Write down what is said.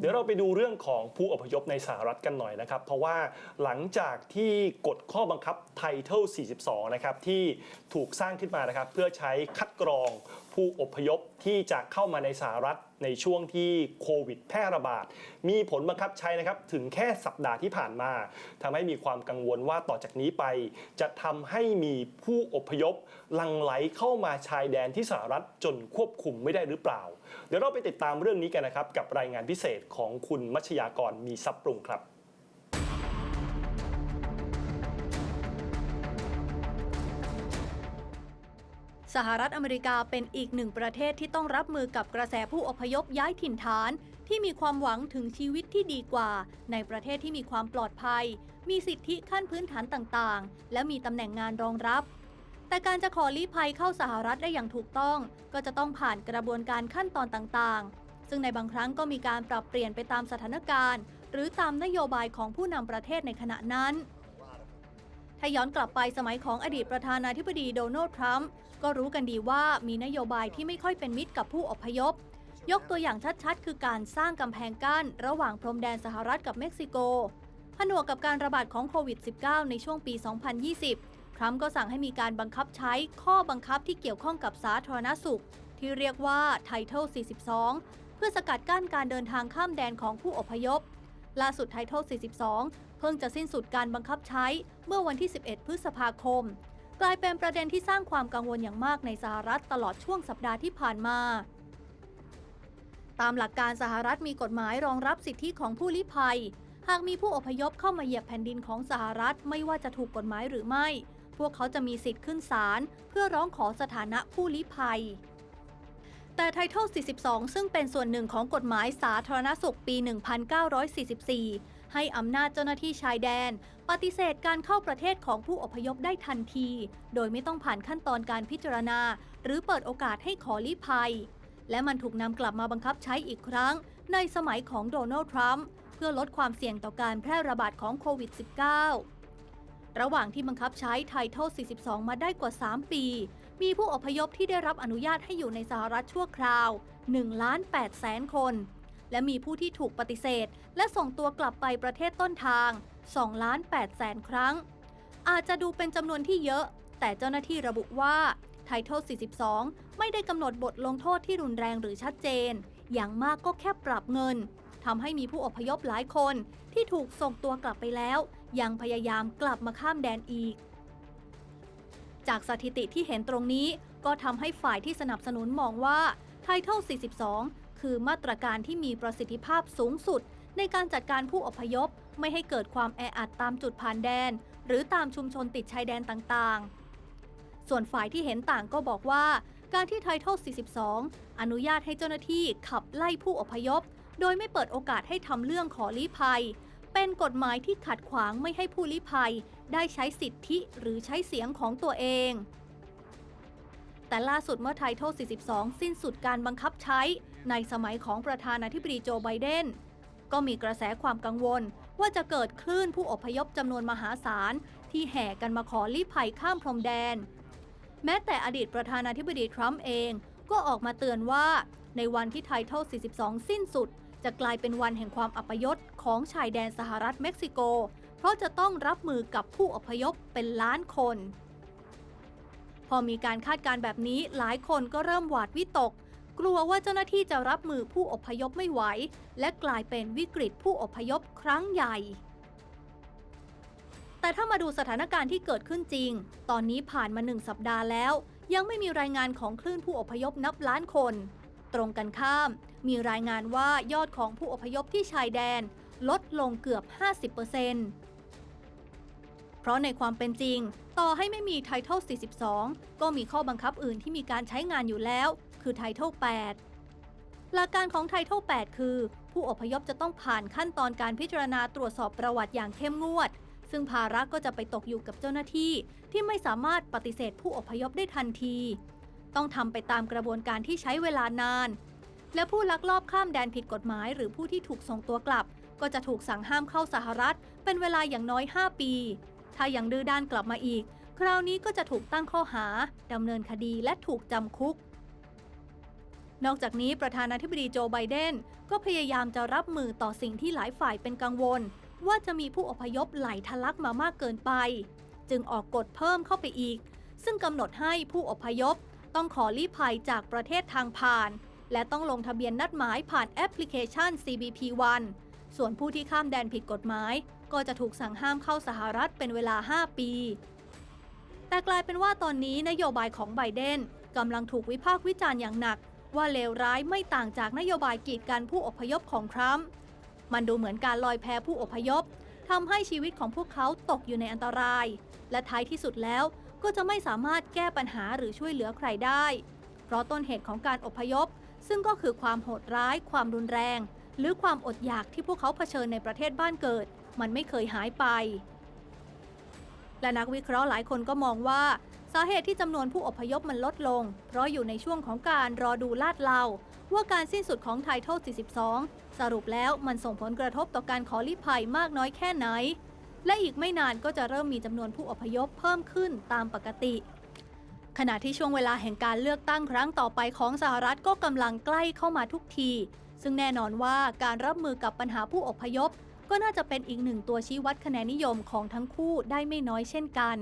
เดี๋ยวเราไปดูเรื่องของผู้อพยพในสหรัฐกันหน่อยนะครับ เพราะว่าหลังจากที่กฎข้อบังคับ Title 42 นะครับ ที่ถูกสร้างขึ้นมานะครับ เพื่อใช้คัดกรอง ผู้อพยพที่จะเข้ามาในสหรัฐในช่วงที่โควิดแพร่ระบาด มีผลบังคับใช้นะครับถึงแค่สัปดาห์ที่ผ่านมาทำให้มีความกังวลว่าต่อจากนี้ไป จะทำให้มีผู้อพยพลังไหลเข้ามาชายแดนที่สหรัฐจนควบคุมไม่ได้หรือเปล่า เดี๋ยวเราไปติดตามเรื่องนี้กันนะครับ กับรายงานพิเศษของคุณมัชยากรมีซับปรุงครับ สหรัฐอเมริกาเป็นอีกหนึ่งประเทศที่ต้องรับมือกับกระแสผู้อพยพย้ายถิ่นฐาน ที่มีความหวังถึงชีวิตที่ดีกว่า ในประเทศที่มีความปลอดภัย มีสิทธิขั้นพื้นฐานต่างๆ และมีตำแหน่งงานรองรับ แต่การจะขอลี้ภัยเข้าสหรัฐได้อย่างถูกต้อง ก็จะต้องผ่านกระบวนการขั้นตอนต่างๆ ซึ่งในบางครั้งก็มีการปรับเปลี่ยนไปตามสถานการณ์ หรือตามนโยบายของผู้นำประเทศในขณะนั้น ถ้าย้อนกลับไปสมัยของอดีตประธานาธิบดีโดนัลด์ทรัมป์ก็รู้กันดีว่ามีนโยบายที่ไม่ค่อยเป็นมิตรกับผู้อพยพ ยกตัวอย่างชัดๆ คือการสร้างกำแพงกั้น ระหว่างพรมแดนสหรัฐกับเม็กซิโก ผนวกกับการระบาดของโควิด -19 ในช่วงปี 2020 ทรัมป์ก็สั่งให้มีการบังคับใช้ข้อบังคับที่เกี่ยวข้องกับสาธารณสุข ที่เรียกว่า Title 42 เพื่อสกัดกั้นการเดินทางข้ามแดนของผู้อพยพล่าสุด Title 42เพิ่งจะสิ้นสุดการบังคับใช้เมื่อวันที่ 11 พฤษภาคม กลายเป็นประเด็นที่สร้างความกังวลอย่างมากในสหรัฐตลอดช่วงสัปดาห์ที่ผ่านมา ตามหลักการสหรัฐมีกฎหมายรองรับสิทธิของผู้ลี้ภัย หากมีผู้อพยพเข้ามาเหยียบแผ่นดินของสหรัฐไม่ว่าจะถูกกฎหมายหรือไม่ พวกเขาจะมีสิทธิ์ขึ้นศาลเพื่อร้องขอสถานะผู้ลี้ภัยแต่ไททัล42 ซึ่งเป็นส่วนหนึ่งของกฎหมายสาธารณสุขปี 1944 ให้อำนาจเจ้าหน้าที่ชายแดน ปฏิเสธการเข้าประเทศของผู้อพยพได้ทันที โดยไม่ต้องผ่านขั้นตอนการพิจารณา หรือเปิดโอกาสให้ขอลี้ภัย และมันถูกนำกลับมาบังคับใช้อีกครั้ง ในสมัยของโดนัลด์ทรัมป์เพื่อลดความเสี่ยงต่อการแพร่ระบาดของโควิด -19 ระหว่างที่บังคับใช้ไททัล42 มาได้กว่า 3 ปี มีผู้อพยพที่ได้รับอนุญาตให้อยู่ในสหรัฐชั่วคราว1ล้าน8แสนคน และมีผู้ที่ถูกปฏิเสธ และส่งตัวกลับไปประเทศต้นทาง2ล้าน8แสนครั้ง อาจจะดูเป็นจำนวนที่เยอะ แต่เจ้าหน้าที่ระบุว่าไททัล42 ไม่ได้กำหนดบทลงโทษที่รุนแรงหรือชัดเจน อย่างมากก็แค่ปรับเงินทำให้มีผู้อพยพหลายคนที่ถูกส่งตัวกลับไปแล้ว ยังพยายามกลับมาข้ามแดนอีก จากสถิติที่เห็นตรงนี้ก็ทำให้ฝ่ายที่สนับสนุนมองว่าไททัล42 คือมาตรการที่มีประสิทธิภาพสูงสุด ในการจัดการผู้อพยพ ไม่ให้เกิดความแออัดตามจุดผ่านแดน หรือตามชุมชนติดชายแดนต่างๆ ส่วนฝ่ายที่เห็นต่างก็บอกว่า การที่ไททัล42 อนุญาตให้เจ้าหน้าที่ขับไล่ผู้อพยพ โดยไม่เปิดโอกาสให้ทำเรื่องขอลี้ภัย เป็นกฎหมายที่ขัดขวางไม่ให้ผู้ลี้ภัย ได้ใช้สิทธิหรือใช้เสียงของตัวเอง แต่ล่าสุดเมื่อไททัล42 สิ้นสุดการบังคับใช้ ในสมัยของประธานาธิบดีโจไบเดน ก็มีกระแสความกังวล ว่าจะเกิดคลื่นผู้อพยพจำนวนมหาศาล ที่แห่กันมาขอลี้ภัยข้ามพรมแดน แม้แต่อดีตประธานาธิบดีทรัมป์เองก็ออกมาเตือนว่าในวันที่ไททัล42 สิ้นสุด จะกลายเป็นวันแห่งความอัปยศของชายแดนสหรัฐเม็กซิโก เพราะจะต้องรับมือกับผู้อพยพเป็นล้านคน พอมีการคาดการณ์แบบนี้หลายคนก็เริ่มหวาดวิตก กลัวว่าเจ้าหน้าที่จะรับมือผู้อพยพไม่ไหว และกลายเป็นวิกฤตผู้อพยพครั้งใหญ่ แต่ถ้ามาดูสถานการณ์ที่เกิดขึ้นจริง ตอนนี้ผ่านมาหนึ่งสัปดาห์แล้ว ยังไม่มีรายงานของคลื่นผู้อพยพนับล้านคน ตรงกันข้าม มีรายงานว่ายอดของผู้อพยพที่ชายแดน ลดลงเกือบ 50%เพราะในความเป็นจริง ต่อให้ไม่มีไททัล42 ก็มีข้อบังคับอื่นที่มีการใช้งานอยู่แล้ว คือไททัล8 หลักการของไททัล8 คือ ผู้อพยพจะต้องผ่านขั้นตอนการพิจารณาตรวจสอบประวัติอย่างเข้มงวด ซึ่งภาระก็จะไปตกอยู่กับเจ้าหน้าที่ ที่ไม่สามารถปฏิเสธผู้อพยพได้ทันที ต้องทำไปตามกระบวนการที่ใช้เวลานาน และผู้ลักลอบข้ามแดนผิดกฎหมาย หรือผู้ที่ถูกส่งตัวกลับ ก็จะถูกสั่งห้ามเข้าสหรัฐ เป็นเวลาอย่างน้อย 5 ปี ถ้ายังดื้อด้านกลับมาอีก คราวนี้ก็จะถูกตั้งข้อหา ดำเนินคดีและถูกจำคุก นอกจากนี้ประธานาธิบดีโจไบเดนก็พยายามจะรับมือต่อสิ่งที่หลายฝ่ายเป็นกังวล ว่าจะมีผู้อพยพไหลทะลักมามากเกินไป จึงออกกฎเพิ่มเข้าไปอีก ซึ่งกำหนดให้ผู้อพยพ ต้องขอลี้ภัยจากประเทศทางผ่าน และต้องลงทะเบียนนัดหมายผ่านแอปพลิเคชัน CBP One ส่วนผู้ที่ข้ามแดนผิดกฎหมาย ก็จะถูกสั่งห้ามเข้าสหรัฐเป็นเวลา 5 ปี แต่กลายเป็นว่าตอนนี้นโยบายของไบเดนกำลังถูกวิพากษ์วิจารณ์อย่างหนัก ว่าเลวร้ายไม่ต่างจากนโยบายกีดกันผู้อพยพของทรัมป์มันดูเหมือนการลอยแพผู้อพยพทำให้ชีวิตของพวกเขาตกอยู่ในอันตราย และท้ายที่สุดแล้วก็จะไม่สามารถแก้ปัญหาหรือช่วยเหลือใครได้ เพราะต้นเหตุของการอพยพ ซึ่งก็คือความโหดร้าย ความรุนแรง หรือความอดอยากที่พวกเขาเผชิญในประเทศบ้านเกิด มันไม่เคยหายไป และนักวิเคราะห์หลายคนก็มองว่า สาเหตุที่จำนวนผู้อพยพมันลดลง เพราะอยู่ในช่วงของการรอดูลาดเลาว่าการสิ้นสุดของไททอล42 สรุปแล้วมันส่งผลกระทบต่อการขอลี้ภัยมากน้อยแค่ไหน และอีกไม่นานก็จะเริ่มมีจำนวนผู้อพยพเพิ่มขึ้นตามปกติขณะที่ช่วงเวลาแห่งการเลือกตั้งครั้งต่อไปของสหรัฐก็กำลังใกล้เข้ามาทุกที ซึ่งแน่นอนว่าการรับมือกับปัญหาผู้อพยพ ก็น่าจะเป็นอีกหนึ่งตัวชี้วัดคะแนนนิยมของทั้งคู่ได้ไม่น้อยเช่นกัน